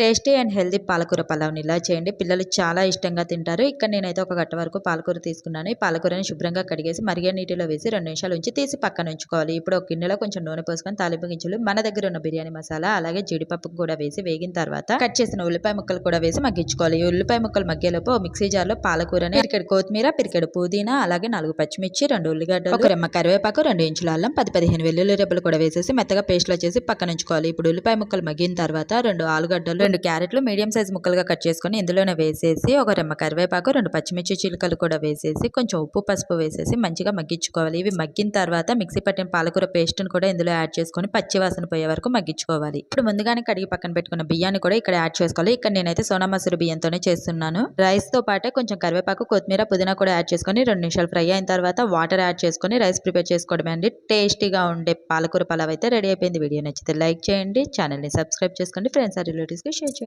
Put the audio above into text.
Tasty and healthy పాలకూర పలావ్ని ఇలా చేయండి. పిల్లలు చాలా ఇష్టంగా తింటారు. ఇక్కడ నేనైతే ఒక గట్ట వరకు పాలకూర తీసుకున్నాను. ఈ పాలకూరని శుభ్రంగా కడిగేసి మరిగే నీటిలో వేసి రెండు నిమిషాలు ఉంచి తీసి పక్కన ఉంచుకోవాలి. ఇప్పుడు ఒక గిన్నెలో కొంచెం నూనె పోసుకొని తాలింపు గింజలు మన దగ్గర ఉన్న బిర్యానీ మసాలా అలాగే జీడిపప్పు కూడా వేసి వేగిన తర్వాత కట్ చేసిన ఉల్లిపాయ ముక్కలు కూడా వేసి మగ్గించుకోవాలి. ఈ ఉల్లిపాయ ముక్కలు మగ్గేలోపు మిక్సీ జార్లో పాలకూరని పిరికెడు కొత్తిమీర పిరికెడు పుదీనా అలాగే నాలుగు పచ్చిమిర్చి రెండు ఉల్లిగడ్డలు ఒక రెమ్మ కరివేపాకు రెండు ఇంచుల అల్లం పది పదిహేను వెల్లుల్లి రెబ్బలు కూడా వేసేసి మెత్తగా పేస్ట్లో చేసి పక్కన ఉంచుకోవాలి. ఇప్పుడు ఉల్లిపాయ ముక్కలు మగ్గిన తర్వాత రెండు ఆలుగడ్డలు రెండు క్యారెట్లు మీడియం సైజ్ ముక్కలుగా కట్ చేసుకొని ఇందులోనే వేసేసి ఒక రెమ్మ కరివేపాకు రెండు పచ్చిమిర్చి చిలుకలు కూడా వేసేసి కొంచెం ఉప్పు పసుపు వేసేసి మంచిగా మగ్గించుకోవాలి. ఇవి మగ్గిన తర్వాత మిక్సీ పట్టిన పాలకూర పేస్ట్ని కూడా ఇందులో యాడ్ చేసుకొని పచ్చి వాసన పోయే వరకు మగ్గించుకోవాలి. ఇప్పుడు ముందుగానే కడిగి పక్కన పెట్టుకున్న బియ్యాన్ని కూడా ఇక్కడ యాడ్ చేసుకోవాలి. ఇక్కడ నేనైతే సోనా మసూరి బియ్యంతోనే చేస్తున్నాను. రైస్తో పాటే కొంచెం కరివేపాకు కొత్తిమీర పుదీనా కూడా యాడ్ చేసుకొని రెండు నిమిషాలు ఫ్రై అయిన తర్వాత వాటర్ యాడ్ చేసుకొని రైస్ ప్రిపేర్ చేసుకోవడమే అండి. టేస్టీగా ఉండే పాలకూర పలావ్ అయితే రెడీ అయిపోయింది. వీడియో నచ్చితే లైక్ చేయండి ఛానల్ని సబ్స్క్రైబ్ చేసుకోండి. ఫ్రెండ్స్ ఆ రిలేటివ్స్కి షేర్ చేయండి